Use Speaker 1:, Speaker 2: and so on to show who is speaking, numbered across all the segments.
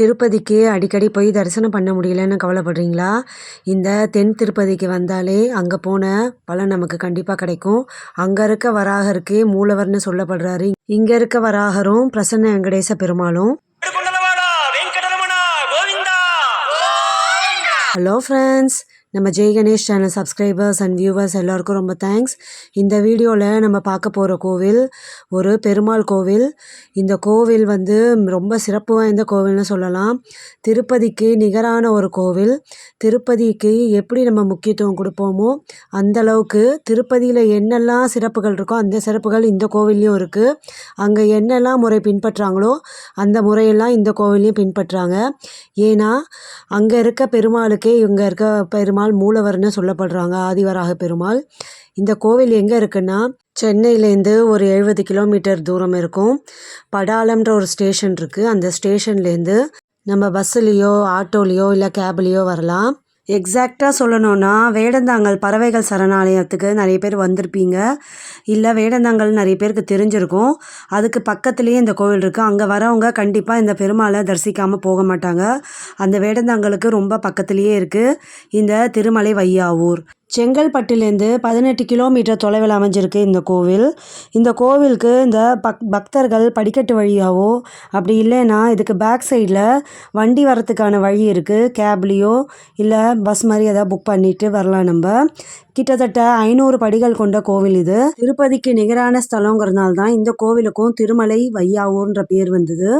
Speaker 1: திருப்பதிக்கு அடிக்கடி போய் தரிசனம் பண்ண முடியலன்னு கவலைப்படுறீங்களா? இந்த தென் திருப்பதிக்கு வந்தாலே அங்கே போன பலன் நமக்கு கண்டிப்பாக கிடைக்கும். அங்கே இருக்க வராகருக்கே மூலவர்னு சொல்லப்படுறாரு. இங்கே இருக்க வராகரும் பிரசன்ன வெங்கடேச பெருமாளும். ஹலோ ஃப்ரெண்ட்ஸ் நம்ம Jai Ganesh channel subscribers and viewers எல்லாருக்கும் ரொம்ப தேங்க்ஸ் இந்த வீடியோவில் நம்ம பார்க்க போகிற கோவில் ஒரு பெருமாள் கோவில். இந்த கோவில் வந்து ரொம்ப சிறப்பு வாய்ந்த கோவில்னு சொல்லலாம். திருப்பதிக்கு நிகரான ஒரு கோவில். திருப்பதிக்கு எப்படி நம்ம முக்கியத்துவம் கொடுப்போமோ அந்த அளவுக்கு திருப்பதியில் என்னெல்லாம் சிறப்புகள் இருக்கோ அந்த சிறப்புகள் இந்த கோவில்லையும் இருக்குது அங்கே என்னெல்லாம் முறை பின்பற்றாங்களோ அந்த முறையெல்லாம் இந்த கோவிலையும் பின்பற்றுறாங்க ஏன்னா அங்கே இருக்க பெருமாளுக்கே இங்கே இருக்க பெருமாள் மூலவர்னு சொல்லப்படுறாங்க ஆதிவராக பெருமாள். இந்த கோவில் எங்கே இருக்குன்னா சென்னையிலேருந்து ஒரு எழுபது கிலோமீட்டர் தூரம் இருக்கும். படாலம்ன்ற ஒரு ஸ்டேஷன் இருக்குது அந்த ஸ்டேஷன்லேருந்து நம்ம பஸ்ஸுலேயோ ஆட்டோலேயோ இல்லை கேப்லேயோ வரலாம். எக்ஸாக்டாக சொல்லணும்னா வேடந்தாங்கல் பறவைகள் சரணாலயத்துக்கு நிறைய பேர் வந்திருப்பீங்க. இல்லை வேடந்தாங்கல் நிறைய பேருக்கு தெரிஞ்சிருக்கும். அதுக்கு பக்கத்துலேயே இந்த கோவில் இருக்குது அங்கே வரவங்க கண்டிப்பாக இந்த பெருமாளை தரிசிக்காமல் போக மாட்டாங்க. அந்த வேடந்தாங்கலுக்கு ரொம்ப பக்கத்துலேயே இருக்குது இந்த திருமலை வையாவூர். செங்கல்பட்டிலேருந்து பதினெட்டு கிலோமீட்டர் தொலைவில் அமைஞ்சிருக்கு இந்த கோவில். இந்த கோவிலுக்கு இந்த பக் பக்தர்கள் படிக்கட்டு வழியாகவோ அப்படி இல்லைன்னா இதுக்கு பேக் சைடில் வண்டி வரத்துக்கான வழி இருக்குது கேப்லேயோ இல்லை பஸ் மாதிரி எதாவது புக் பண்ணிவிட்டு வரலாம் நம்ம. கிட்டத்தட்ட ஐநூறு படிகள் கொண்ட கோவில் இது. திருப்பதிக்கு நிகரான ஸ்தலங்கிறதுனால தான் இந்த கோவிலுக்கும் திருமலை வையாவூர்ன்ற பேர் வந்தது.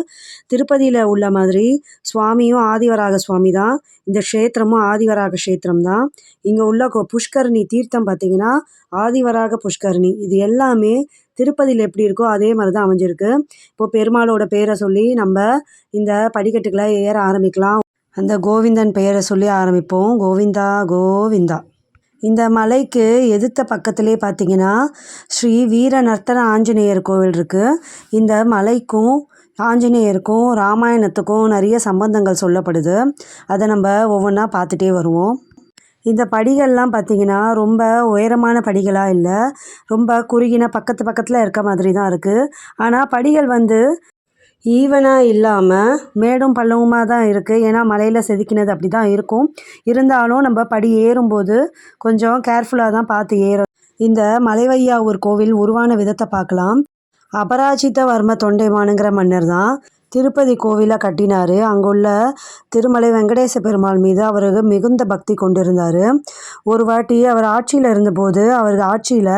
Speaker 1: திருப்பதியில் உள்ள மாதிரி சுவாமியும் ஆதிவராக சுவாமி தான் இந்த க்ஷேத்திரமும் ஆதிவராக க்ஷேத்திரம் தான் இங்கே உள்ள கோ- புஷ்கரணி தீர்த்தம் பார்த்தீங்கன்னா ஆதிவராக புஷ்கரணி. இது எல்லாமே திருப்பதியில் எப்படி இருக்கோ அதே மாதிரி தான் அமைஞ்சிருக்கு. இப்போ பெருமாளோட பேரை சொல்லி நம்ம இந்த படிக்கட்டுகளை ஏற ஆரம்பிக்கலாம். அந்த கோவிந்தன் பெயரை சொல்லி ஆரம்பிப்போம். கோவிந்தா கோவிந்தா. இந்த மலைக்கு எதிர்த்த பக்கத்திலே பார்த்தீங்கன்னா ஸ்ரீ வீர நர்த்தன ஆஞ்சநேயர் கோவில் இருக்குது இந்த மலைக்கும் ஆஞ்சநேயருக்கும் ராமாயணத்துக்கும் நிறைய சம்பந்தங்கள் சொல்லப்படுது. அதை நம்ம ஒவ்வொன்றா பார்த்துட்டே வருவோம். இந்த படிகள்லாம் பார்த்திங்கன்னா ரொம்ப உயரமான படிகளாக இல்லை ரொம்ப குறுகின பக்கத்து பக்கத்தில் இருக்க மாதிரி தான் இருக்குது ஆனால் படிகள் வந்து ஈவனாக இல்லாமல் மேடும் பள்ளவுமாக தான் இருக்குது ஏன்னா மலையில் செதுக்கினது அப்படி தான் இருக்கும். இருந்தாலும் நம்ம படி ஏறும்போது கொஞ்சம் கேர்ஃபுல்லாக தான் பார்த்து ஏறும் இந்த மலைவையாவூர் கோவில் உருவான விதத்தை பார்க்கலாம். அபராஜிதவர்ம தொண்டைமானுங்கிற மன்னர் தான் திருப்பதி கோவிலை கட்டினார். அங்குள்ள திருமலை வெங்கடேச பெருமாள் மீது அவருக்கு மிகுந்த பக்தி கொண்டிருந்தார். ஒரு வாட்டி அவர் ஆட்சியில் இருந்தபோது அவர் ஆட்சியில்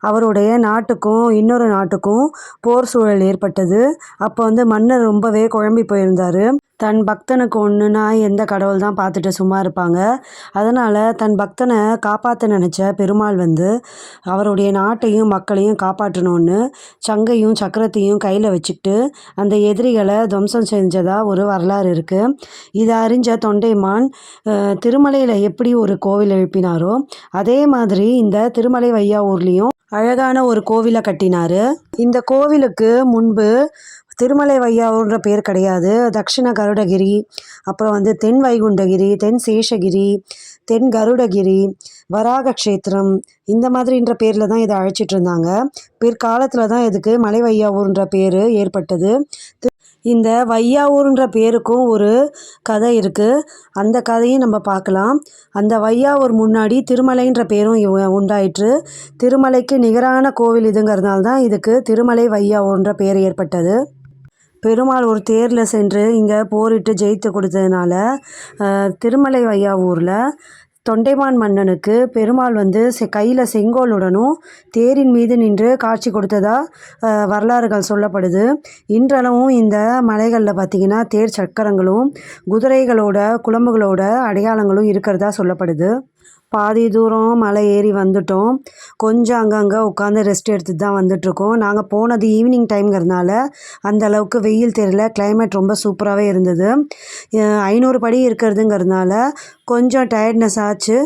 Speaker 1: அவருடைய நாட்டுக்கும் இன்னொரு நாட்டுக்கும் போர் சூழல் ஏற்பட்டது. அப்போ வந்து மன்னர் ரொம்பவே குழம்பி போயிருந்தார். தன் பக்தனுக்கு ஒன்றுனா எந்த கடவுள் தான் பார்த்துட்டு சும்மா இருப்பாங்க. அதனால் தன் பக்தனை காப்பாற்ற நினச்ச பெருமாள் வந்து அவருடைய நாட்டையும் மக்களையும் காப்பாற்றணும்னு சங்கையும் சக்கரத்தையும் கையில் வச்சுக்கிட்டு அந்த எதிரிகளை துவம்சம் செஞ்சதாக ஒரு வரலாறு இருக்குது இதை அறிஞ்ச தொண்டைமான் திருமலையில் எப்படி ஒரு கோவில் எழுப்பினாரோ அதே மாதிரி இந்த திருமலை வையாவூர்லேயும் அழகான ஒரு கோவிலை கட்டினார். இந்த கோவிலுக்கு முன்பு திருமலை வையாவுன்ற பேர் கிடையாது. தக்ஷிண கருடகிரி அப்புறம் வந்து தென் வைகுண்டகிரி தென் சேஷகிரி தென் கருடகிரி வராக க்ஷேத்திரம் இந்த மாதிரின்ற பேரில் தான் இதை அழைச்சிட்டு இருந்தாங்க. பிற்காலத்தில் தான் இதுக்கு மலை வையாவூர்ன்ற பேர் ஏற்பட்டது. இந்த வையாவூர்ன்ற பேருக்கும் ஒரு கதை இருக்குது அந்த கதையும் நம்ம பார்க்கலாம். அந்த வையாவூர் முன்னாடி திருமலைன்ற பேரும் உண்டாயிற்று. திருமலைக்கு நிகரான கோவில் இதுங்கிறதுனால தான் இதுக்கு திருமலை வையாவூர்ன்ற பேர் ஏற்பட்டது. பெருமாள் ஒரு தேரில் சென்று இங்கே போரிட்டு ஜெயித்து கொடுத்ததுனால திருமலை வையாவூரில் தொண்டைமான் மன்னனுக்கு பெருமாள் வந்து செ கையில் செங்கோலுடனும் தேரின் மீது நின்று காட்சி கொடுத்ததா வரலாறுகள் சொல்லப்படுது. இன்றளவும் இந்த மலைகளில் பார்த்திங்கன்னா தேர் சக்கரங்களும் குதிரைகளோட குழம்புகளோட அடையாளங்களும் இருக்கிறதா சொல்லப்படுது. பாதி தூரம் மலை ஏறி வந்துட்டோம். கொஞ்சம் அங்கங்கே உட்காந்து ரெஸ்ட் எடுத்துட்டு தான் வந்துட்ருக்கோம் நாங்கள் போனது ஈவினிங் டைம்ங்கிறதுனால அந்த அளவுக்கு வெயில் தெரியல. கிளைமேட் ரொம்ப சூப்பராகவே இருந்தது. ஐநூறு படி இருக்கிறதுங்கிறதுனால கொஞ்சம் டயர்ட்னஸ் ஆச்சு.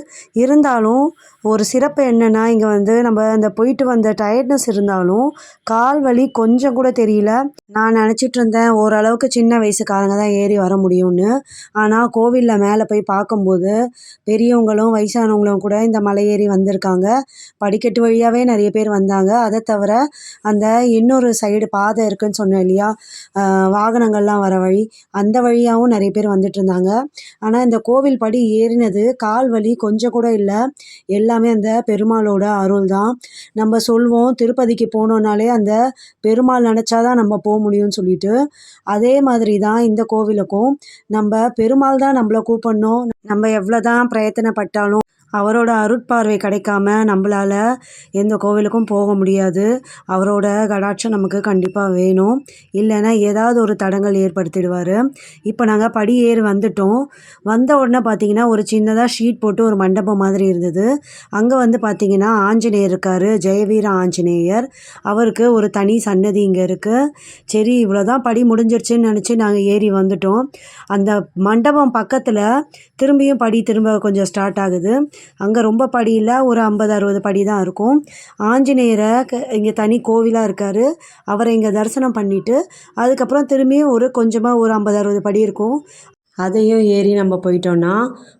Speaker 1: இருந்தாலும் ஒரு சிறப்பு என்னென்னா இங்கே வந்து நம்ம அந்த போயிட்டு வந்த டயர்ட்னஸ் இருந்தாலும் கால் வலி கொஞ்சம் கூட தெரியல. நான் நினச்சிட்டு இருந்தேன் ஓரளவுக்கு சின்ன வயசுக்காரங்க தான் ஏறி வர முடியும்னு. ஆனால் கோவிலில் மேலே போய் பார்க்கும்போது பெரியவங்களும் வயசானவங்களும் கூட இந்த மலை ஏறி வந்திருக்காங்க. படிக்கட்டு வழியாகவே நிறைய பேர் வந்தாங்க. அதை தவிர அந்த இன்னொரு சைடு பாதை இருக்குன்னு சொன்னேன் இல்லையா? வாகனங்கள்லாம் வர வழி அந்த வழியாகவும் நிறைய பேர் வந்துட்டு இருந்தாங்க. ஆனால் இந்த கோவில் படி ஏறினது. கால் வலி கொஞ்சம் கூட இல்லை. எல்லாமே அந்த பெருமாளோட அருள் தான் நம்ம சொல்வோம் திருப்பதிக்கு போனோம்னாலே அந்த பெருமாள் நினச்சாதான் நம்ம போக முடியும்னு சொல்லிட்டு. அதே மாதிரி தான் இந்த கோவிலுக்கும். நம்ம பெருமாள் தான் நம்மளை கூப்பிடணும். நம்ம எவ்வளோ தான் பிரயத்தனப்பட்டாலும் அவரோட அருட்பார்வை கிடைக்காம நம்மளால எந்த கோவிலுக்கும் போக முடியாது. அவரோட கடாட்சம் நமக்கு கண்டிப்பாக வேணும். இல்லைன்னா ஏதாவது ஒரு தடங்கள் ஏற்படுத்திடுவார். இப்போ நாங்கள் படி ஏறி வந்துட்டோம். வந்த உடனே பார்த்தீங்கன்னா ஒரு சின்னதாக ஷீட் போட்டு ஒரு மண்டபம் மாதிரி இருந்தது. அங்கே வந்து பார்த்தீங்கன்னா ஆஞ்சநேயர் இருக்கார் ஜெயவீர ஆஞ்சநேயர். அவருக்கு ஒரு தனி சன்னதி இங்கே இருக்குது சரி இவ்வளோதான் படி முடிஞ்சிருச்சுன்னு நினச்சி நாங்கள் ஏறி வந்துட்டோம். அந்த மண்டபம் பக்கத்தில் திரும்பியும் படி திரும்ப கொஞ்சம் ஸ்டார்ட் ஆகுது. அங்கே ரொம்ப படி இல்லை ஒரு ஐம்பது அறுபது படி தான் இருக்கும். ஆஞ்சநேயரை க இங்கே தனி கோவிலாக இருக்கார். அவரை இங்கே தரிசனம் பண்ணிவிட்டு அதுக்கப்புறம் திரும்பியும் ஒரு கொஞ்சமாக ஒரு ஐம்பது அறுபது படி இருக்கும். அதையும் ஏறி நம்ம போயிட்டோன்னா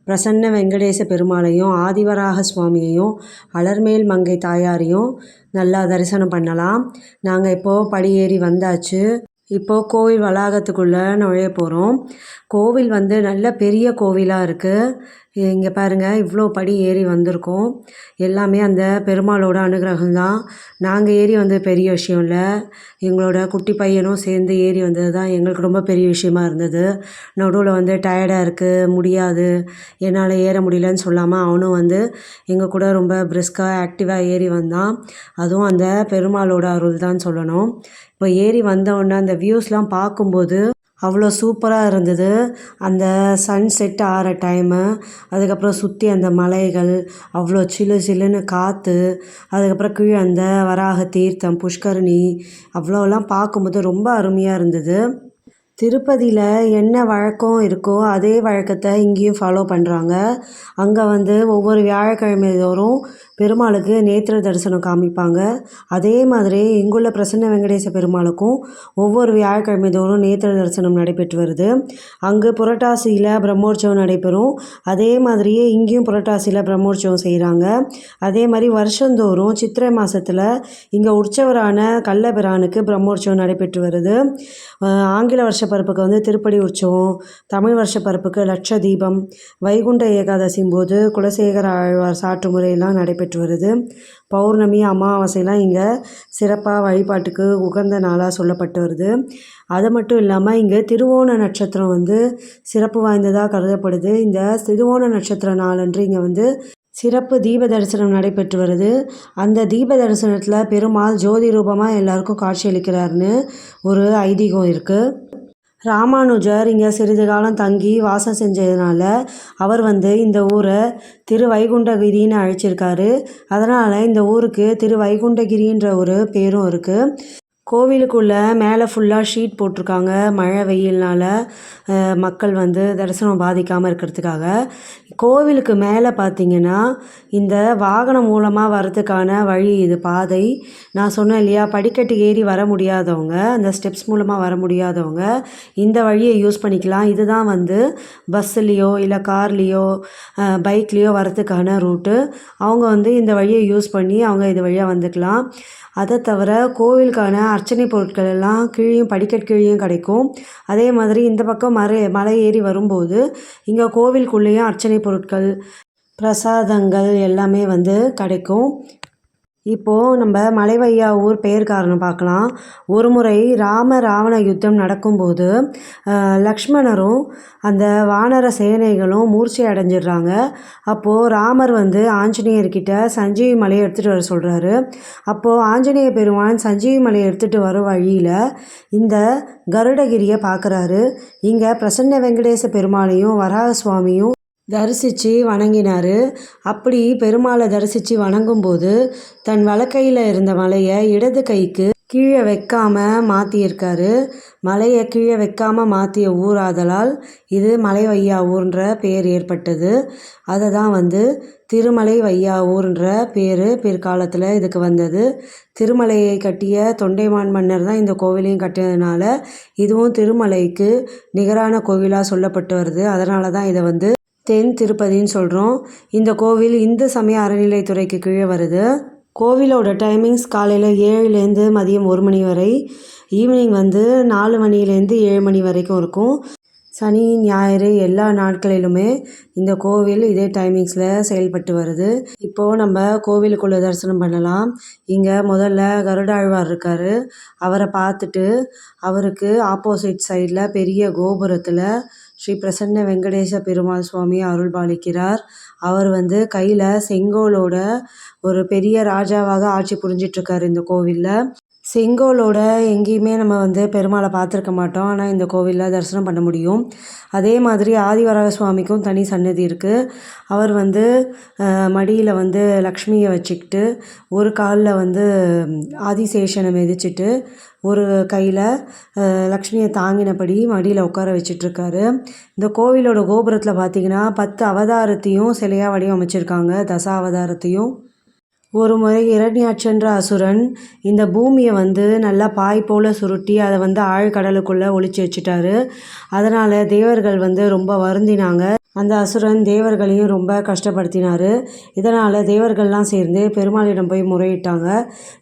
Speaker 1: பிரசன்ன வெங்கடேச பெருமாளையும் ஆதிவராக சுவாமியையும் அலர்மேல் மங்கை தாயாரையும் நல்லா தரிசனம் பண்ணலாம். நாங்கள் இப்போது படி ஏறி வந்தாச்சு. இப்போது கோவில் வளாகத்துக்குள்ளே நுழைய போகிறோம் கோவில் வந்து நல்ல பெரிய கோவிலாக இருக்குது இங்கே பாருங்கள் இவ்வளோ படி ஏறி வந்திருக்கோம். எல்லாமே அந்த பெருமாளோட அனுகிரகம் தான் நாங்கள் ஏறி வந்தது பெரிய விஷயம் இல்லை. எங்களோட குட்டி பையனும் சேர்ந்து ஏறி வந்தது தான் எங்களுக்கு ரொம்ப பெரிய விஷயமா இருந்தது. நடுவில் வந்து டயர்டாக இருக்குது முடியாது. என்னால் ஏற முடியலன்னு சொல்லாமல் அவனும் வந்து எங்கள் கூட ரொம்ப பிரிஸ்காக ஆக்டிவாக ஏறி வந்தான். அதுவும் அந்த பெருமாளோட அருள் தான் சொல்லணும். இப்போ ஏறி வந்தவொடனே அந்த வியூஸ்லாம் பார்க்கும்போது அவ்வளோ சூப்பராக இருந்தது. அந்த சன் செட் ஆகிற டைமு அதுக்கப்புறம் சுற்றி அந்த மலைகள் அவ்வளோ சிலு சிலுன்னு காற்று அதுக்கப்புறம் கீழே அந்த வராக தீர்த்தம் புஷ்கரணி அவ்வளோலாம் பார்க்கும்போது ரொம்ப அருமையாக இருந்தது. திருப்பதியில் என்ன வழக்கம் இருக்கோ அதே வழக்கத்தை இங்கேயும் ஃபாலோ பண்ணுறாங்க அங்கே வந்து ஒவ்வொரு வியாழக்கிழமை தோறும் பெருமாளுக்கு நேத்திர தரிசனம் காமிப்பாங்க. அதே மாதிரி இங்குள்ள பிரசன்ன வெங்கடேச பெருமாளுக்கும் ஒவ்வொரு வியாழக்கிழமை தோறும் நேத்திர தரிசனம் நடைபெற்று வருது. அங்கு புரட்டாசியில் பிரம்மோற்சவம் நடைபெறும். அதே மாதிரியே இங்கேயும் புரட்டாசியில் பிரம்மோற்சவம் செய்கிறாங்க அதே மாதிரி வருஷந்தோறும் சித்திரை மாதத்தில் இங்கே உற்சவரான கள்ளபிரானுக்கு பிரம்மோற்சவம் நடைபெற்று வருது. ஆங்கில ஆங்கில வருஷப்பருப்புக்கு வந்து திருப்படி உற்சவம் தமிழ் வருஷப்பருப்புக்கு லட்ச தீபம் வைகுண்ட ஏகாதசியும் போது குலசேகர ஆழ்வார் சாற்று முறையெல்லாம் நடைபெற்று வருது. பௌர்ணமி அமாவாசைலாம் இங்கே சிறப்பாக வழிபாட்டுக்கு உகந்த நாளாக சொல்லப்பட்டு வருது. அது மட்டும் இல்லாமல் இங்கே திருவோண நட்சத்திரம் வந்து சிறப்பு வாய்ந்ததாக கருதப்படுது. இந்த திருவோண நட்சத்திர நாளன்று இங்கே வந்து சிறப்பு தீப தரிசனம் நடைபெற்று வருது. அந்த தீப தரிசனத்தில் பெருமாள் ஜோதி ரூபமாக எல்லாருக்கும் காட்சியளிக்கிறாருன்னு ஒரு ஐதீகம் இருக்குது ராமானுஜர் இங்கே சிறிது காலம் தங்கி வாசம் செஞ்சதுனால அவர் வந்து இந்த ஊரை திருவைகுண்டகிரின்னு அழைச்சிருக்காரு. அதனால் இந்த ஊருக்கு திருவைகுண்டகிரின்ற ஒரு பேரும் இருக்குது கோவிலுக்குள்ளே மேலே ஃபுல்லாக ஷீட் போட்டிருக்காங்க. மழை வெயில்னால் மக்கள் வந்து தரிசனம் பாதிக்காமல் இருக்கிறதுக்காக. கோவிலுக்கு மேலே பார்த்தீங்கன்னா இந்த வாகனம் மூலமாக வரதுக்கான வழி இது பாதை. நான் சொன்னேன் இல்லையா படிக்கட்டு ஏறி வர முடியாதவங்க அந்த ஸ்டெப்ஸ் மூலமாக வர முடியாதவங்க இந்த வழியை யூஸ் பண்ணிக்கலாம். இதுதான் வந்து பஸ்ஸுலேயோ இல்லை கார்லேயோ பைக்லேயோ வரதுக்கான ரூட்டு அவங்க வந்து இந்த வழியை யூஸ் பண்ணி அவங்க இது வழியாக வந்துக்கலாம். அதை தவிர கோவிலுக்கான அர்ச்சனை பொருட்கள் எல்லாம் கீழேயும் படிக்கட்டு கீழேயும் கிடைக்கும். அதே மாதிரி இந்த பக்கம் மறை மலை ஏறி வரும்போது இங்கே கோவிலுக்குள்ளேயும் அர்ச்சனை பொருட்கள் பிரசாதங்கள் எல்லாமே வந்து கிடைக்கும். இப்போது நம்ம மலைவையா ஊர் பெயர் காரணம் பார்க்கலாம். ஒரு முறை ராம ராவண யுத்தம் நடக்கும்போது லக்ஷ்மணரும் அந்த வானர சேனைகளும் மூர்ச்சை அடைஞ்சிடுறாங்க. அப்போது ராமர் வந்து ஆஞ்சநேயர்கிட்ட சஞ்சீவி மலையை எடுத்துகிட்டு வர சொல்கிறாரு அப்போது ஆஞ்சநேய பெருமான் சஞ்சீவி மலையை எடுத்துகிட்டு வர வழியில் இந்த கருடகிரியை பார்க்குறாரு. இங்கே பிரசன்ன வெங்கடேச பெருமாளையும் வராக சுவாமியும் தரிசித்து வணங்கினார். அப்படி பெருமாளை தரிசித்து வணங்கும்போது தன் வலக்கையில் இருந்த மலையை இடது கைக்கு கீழே வைக்காம மாற்றியிருக்காரு மலையை கீழே வைக்காம மாற்றிய ஊராதலால் இது மலை வையாவூர்ன்ற பேர் ஏற்பட்டது. அதை தான் வந்து திருமலை வையாவூர்ன்ற பேர் பிற்காலத்தில் இதுக்கு வந்தது. திருமலையை கட்டிய தொண்டைமான் மன்னர் தான் இந்த கோவிலையும் கட்டினதுனால இதுவும் திருமலைக்கு நிகரான கோவிலாக சொல்லப்பட்டு வருது. அதனால தான் இதை வந்து தென் திருப்பதின்னு சொல்கிறோம் இந்த கோவில் இந்து சமய அறநிலைத்துறைக்கு கீழே வருது. கோவிலோட டைமிங்ஸ் காலையில் ஏழுலேருந்து மதியம் ஒரு மணி வரை. ஈவினிங் வந்து நாலு மணிலேருந்து ஏழு மணி வரைக்கும் இருக்கும். சனி ஞாயிறு எல்லா நாட்களிலுமே இந்த கோவில் இதே டைமிங்ஸில் செயல்பட்டு வருது. இப்போது நம்ம கோவிலுக்குள்ளே தரிசனம் பண்ணலாம். இங்கே முதல்ல கருடாழ்வார் இருக்கார். அவரை பார்த்துட்டு அவருக்கு ஆப்போசிட் சைடில் பெரிய கோபுரத்தில் ஸ்ரீ பிரசன்ன வெங்கடேச பெருமாள் சுவாமி அருள் பாலிக்கிறார். அவர் வந்து கையில் செங்கோலோட ஒரு பெரிய ராஜாவாக ஆட்சி புரிஞ்சிட்ருக்கார் இந்த கோவிலில். செங்கோலோட எங்கேயுமே நம்ம வந்து பெருமாளை பார்த்துருக்க மாட்டோம். ஆனால் இந்த கோவிலில் தரிசனம் பண்ண முடியும். அதே மாதிரி ஆதிவராக சுவாமிக்கும் தனி சன்னதி இருக்குது அவர் வந்து மடியில் வந்து லக்ஷ்மியை வச்சுக்கிட்டு ஒரு காலில் வந்து ஆதிசேஷனை மிதிச்சிட்டு ஒரு கையில் லக்ஷ்மியை தாங்கினபடி மடியில் உட்கார வச்சிட்ருக்காரு. இந்த கோவிலோட கோபுரத்தில் பார்த்தீங்கன்னா பத்து அவதாரத்தையும் சிலையாக வடிவமைச்சிருக்காங்க. தசா அவதாரத்தையும் ஒரு முறை இரண்யாட்சன்ற அசுரன் இந்த பூமியை வந்து நல்லா பாய் போல் சுருட்டி அதை வந்து ஆழ்கடலுக்குள்ளே ஒழிச்சு வச்சுட்டாரு. அதனால் தேவர்கள் வந்து ரொம்ப வருந்தினாங்க. அந்த அசுரன் தேவர்களையும் ரொம்ப கஷ்டப்படுத்தினார். இதனால் தேவர்கள்லாம் சேர்ந்து பெருமாளிடம் போய் முறையிட்டாங்க.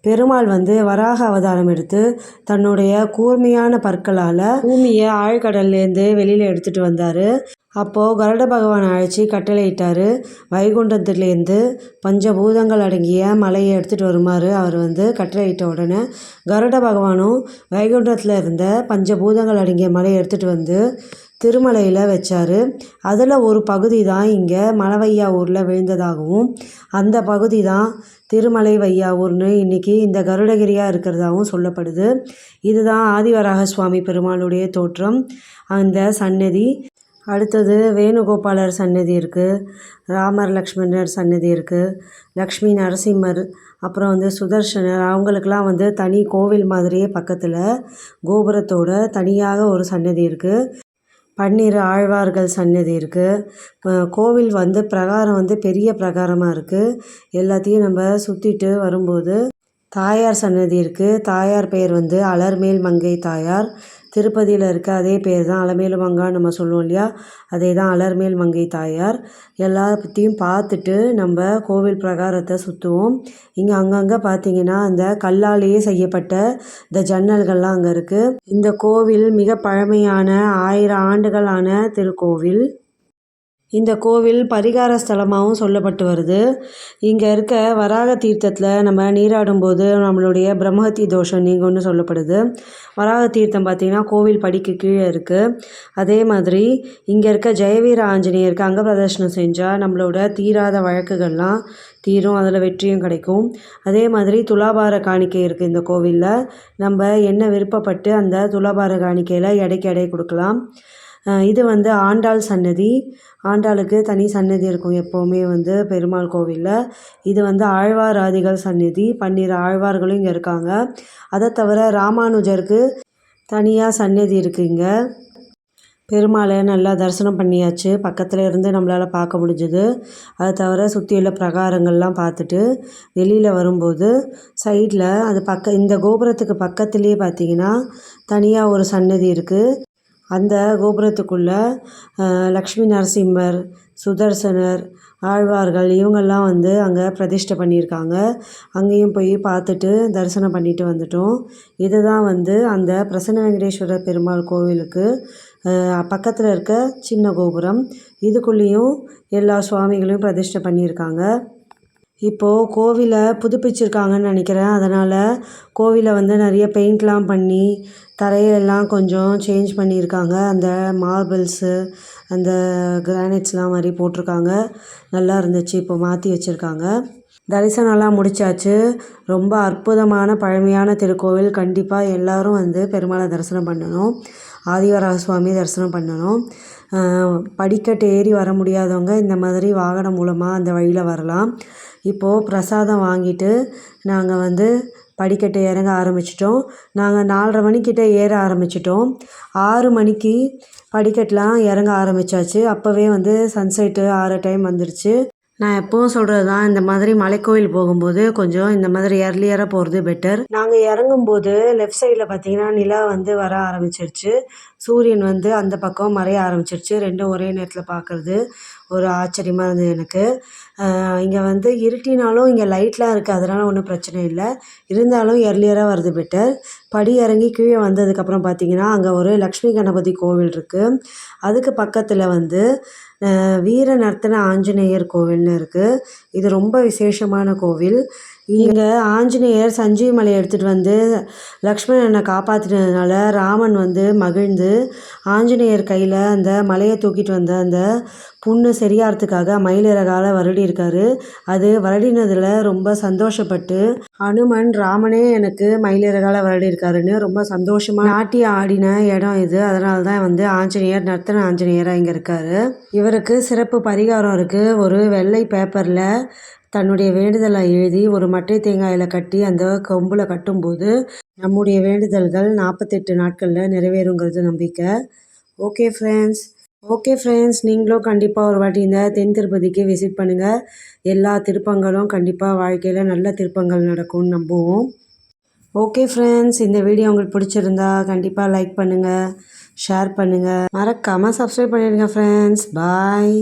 Speaker 1: பெருமாள் வந்து வராக அவதாரம் எடுத்து தன்னுடைய கூர்மையான பற்களால் பூமியை ஆழ்கடல்லேருந்து வெளியில் எடுத்துகிட்டு வந்தார். அப்போது கருட பகவான் அழைச்சி கட்டளையிட்டார். வைகுண்டத்துலேருந்து பஞ்சபூதங்கள் அடங்கிய மலையை எடுத்துகிட்டு வருமாறு அவர் வந்து கட்டளையிட்ட உடனே கருட பகவானும் வைகுண்டத்தில் இருந்த பஞ்சபூதங்கள் அடங்கிய மலையை எடுத்துகிட்டு வந்து திருமலையில் வச்சார். அதில் ஒரு பகுதி தான் இங்கே மலவையா ஊரில் விழுந்ததாகவும் அந்த பகுதி தான் திருமலை வையாவூர்னு இன்றைக்கி இந்த கருடகிரியாக இருக்கிறதாகவும் சொல்லப்படுது. இதுதான் ஆதிவராக சுவாமி பெருமாளுடைய தோற்றம். அந்த சன்னதி அடுத்தது வேணுகோபாலர் சன்னதி இருக்குது ராமர் லக்ஷ்மணர் சன்னதி இருக்குது லக்ஷ்மி நரசிம்மர் அப்புறம் வந்து சுதர்ஷனர் அவங்களுக்கெல்லாம் வந்து தனி கோவில் மாதிரியே பக்கத்தில் கோபுரத்தோட தனியாக ஒரு சன்னதி இருக்குது பன்னிரு ஆழ்வார்கள் சன்னதி இருக்குது கோவில் வந்து பிரகாரம் வந்து பெரிய பிரகாரமாக இருக்குது எல்லாத்தையும் நம்ம சுற்றிட்டு வரும்போது தாயார் சன்னதி இருக்குது தாயார் பெயர் வந்து அலர்மேல் மங்கை தாயார். திருப்பதியில் இருக்க அதே பேர் தான் அலமேலு மங்கான்னு நம்ம சொல்லுவோம் இல்லையா? அதே தான் அலர்மேல் மங்கை தாயார். எல்லாத்தையும் பார்த்துட்டு நம்ம கோவில் பிரகாரத்தை சுற்றுவோம் இங்கே அங்கங்கே பார்த்தீங்கன்னா அந்த கல்லாலேயே செய்யப்பட்ட இந்த ஜன்னல்கள்லாம் அங்கே இருக்குது இந்த கோவில் மிக பழமையான ஆயிரம் ஆண்டுகளான திருக்கோவில். இந்த கோவில் பரிகார ஸ்தலமாகவும் சொல்லப்பட்டு வருது. இங்கே இருக்க வராக தீர்த்தத்தில் நம்ம நீராடும்போது நம்மளுடைய பிரம்மஹத்தி தோஷம் நீங்கும்னு சொல்லப்படுது. வராக தீர்த்தம் பார்த்திங்கன்னா கோவில் படிக்கு கீழே இருக்குது அதே மாதிரி இங்கே இருக்க ஜெயவீர ஆஞ்சநேயருக்கு அங்க பிரதர்ஷனம் செஞ்சால் நம்மளோட தீராத வழக்குகள்லாம் தீரும் அதில் வெற்றியும் கிடைக்கும். அதே மாதிரி துலாபார காணிக்கை இருக்குது இந்த கோவிலில். நம்ம என்ன விருப்பப்பட்டு அந்த துலாபார காணிக்கையில் எடைக்கு எடை கொடுக்கலாம். இது வந்து ஆண்டாள் சன்னதி. ஆண்டாளுக்கு தனி சன்னதி இருக்கும் எப்போவுமே வந்து பெருமாள் கோவிலில். இது வந்து ஆழ்வார் ஆதிகள் சன்னதி பன்னிரு ஆழ்வார்களும் இங்கே இருக்காங்க. அதை தவிர ராமானுஜருக்கு தனியாக சன்னதி இருக்குது இங்கே. பெருமாளை நல்லா தரிசனம் பண்ணியாச்சு. பக்கத்தில் இருந்து நம்மளால் பார்க்க முடிஞ்சுது. அதை தவிர சுற்றியுள்ள பிரகாரங்கள்லாம் பார்த்துட்டு வெளியில் வரும்போது சைடில் அது பக்க இந்த கோபுரத்துக்கு பக்கத்துலேயே பார்த்தீங்கன்னா தனியாக ஒரு சன்னதி இருக்குது அந்த கோபுரத்துக்குள்ளே லக்ஷ்மி நரசிம்மர் சுதர்சனர் ஆழ்வார்கள் இவங்கெல்லாம் வந்து அங்கே பிரதிஷ்டை பண்ணியிருக்காங்க. அங்கேயும் போய் பார்த்துட்டு தரிசனம் பண்ணிட்டு வந்துட்டோம். இதுதான் வந்து அந்த பிரசன்ன வெங்கடேஸ்வரர் பெருமாள் கோவிலுக்கு பக்கத்தில் இருக்க சின்ன கோபுரம். இதுக்குள்ளேயும் எல்லா சுவாமிகளையும் பிரதிஷ்டை பண்ணியிருக்காங்க. இப்போது கோவிலை புதுப்பிச்சிருக்காங்கன்னு நினைக்கிறேன். அதனால் கோவிலை வந்து நிறைய பெயிண்ட்லாம் பண்ணி தரையெல்லாம் கொஞ்சம் சேஞ்ச் பண்ணியிருக்காங்க. அந்த மார்பிள்ஸு அந்த கிரானைட்ஸ்லாம் மாதிரி போட்டிருக்காங்க. நல்லா இருந்துச்சு. இப்போ மாற்றி வச்சுருக்காங்க. தரிசனம்லாம் முடித்தாச்சு ரொம்ப அற்புதமான பழமையான திருக்கோவில். கண்டிப்பாக எல்லோரும் வந்து பெருமாளை தரிசனம் பண்ணணும். ஆதிவராக சுவாமி தரிசனம் பண்ணணும். படிக்கட்டு ஏறி வர முடியாதவங்க இந்த மாதிரி வாகனம் மூலமாக அந்த வழியில் வரலாம். இப்போது பிரசாதம் வாங்கிட்டு நாங்கள் வந்து படிக்கட்டு இறங்க ஆரம்பிச்சிட்டோம். நாங்கள் நாலரை மணிக்கிட்ட ஏற ஆரம்பிச்சிட்டோம். ஆறு மணிக்கு படிக்கட்டெலாம் இறங்க ஆரம்பித்தாச்சு அப்போவே வந்து சன்செட்டு ஆறு டைம் வந்துருச்சு. நான் எப்பவும் சொல்கிறது தான் இந்த மாதிரி மலைக்கோயில் போகும்போது கொஞ்சம் இந்த மாதிரி ஏர்லியராக போகிறது பெட்டர் நாங்கள் இறங்கும்போது லெஃப்ட் சைடில் பார்த்தீங்கன்னா நிலா வந்து வர ஆரம்பிச்சிருச்சு. சூரியன் வந்து அந்த பக்கம் மறைய ஆரம்பிச்சிருச்சு. ரெண்டும் ஒரே நேரத்தில் பார்க்குறது ஒரு ஆச்சரியமாக இருந்தது எனக்கு. இங்கே வந்து இருட்டினாலும் இங்கே லைட்லாம் இருக்குது அதனால் ஒன்றும் பிரச்சனை இல்லை. இருந்தாலும் எர்லியராக வருது பெட்டர் படி இறங்கி கீழே வந்ததுக்கப்புறம் பார்த்தீங்கன்னா அங்கே ஒரு லக்ஷ்மி கணபதி கோவில் இருக்குது அதுக்கு பக்கத்தில் வந்து வீர நர்த்தன ஆஞ்சநேயர் கோவில்னு இருக்குது இது ரொம்ப விசேஷமான கோவில். இங்கே ஆஞ்சநேயர் சஞ்சீவி மலையை எடுத்துகிட்டு வந்து லக்ஷ்மணனை காப்பாற்றினதுனால ராமன் வந்து மகிழ்ந்து ஆஞ்சநேயர் கையில் அந்த மலையை தூக்கிட்டு வந்த அந்த புண்ணு சரியாகிறதுக்காக மயிலிறகால வருடி இருக்காரு. அது வருடினதில் ரொம்ப சந்தோஷப்பட்டு அனுமன் ராமனே எனக்கு மயிலிறகால வருடி இருக்காருன்னு ரொம்ப சந்தோஷமாக நாட்டியம் ஆடின இடம் இது. அதனால தான் வந்து ஆஞ்சநேயர் நர்த்தன ஆஞ்சநேயராக இங்கே இருக்காரு. இவருக்கு சிறப்பு பரிகாரம் இருக்குது ஒரு வெள்ளை பேப்பரில் தன்னுடைய வேண்டுதலை எழுதி ஒரு மட்டை தேங்காயில் கட்டி அந்த கொம்பில் கட்டும்போது நம்முடைய வேண்டுதல்கள் நாற்பத்தெட்டு நாட்களில் நிறைவேறுங்கிறது நம்பிக்கை. ஓகே ஃப்ரெண்ட்ஸ் ஓகே ஃப்ரெண்ட்ஸ் நீங்களும் கண்டிப்பாக ஒரு வாட்டி இந்த தென் திருப்பதிக்கு விசிட் பண்ணுங்கள் எல்லா திருப்பங்களும் கண்டிப்பாக வாழ்க்கையில் நல்ல திருப்பங்கள் நடக்கும்னு நம்புவோம். ஓகே ஃப்ரெண்ட்ஸ் இந்த வீடியோ உங்களுக்கு பிடிச்சிருந்தா கண்டிப்பாக லைக் பண்ணுங்கள் ஷேர் பண்ணுங்கள் மறக்காமல் சப்ஸ்கிரைப் பண்ணிடுங்க ஃப்ரெண்ட்ஸ் பாய்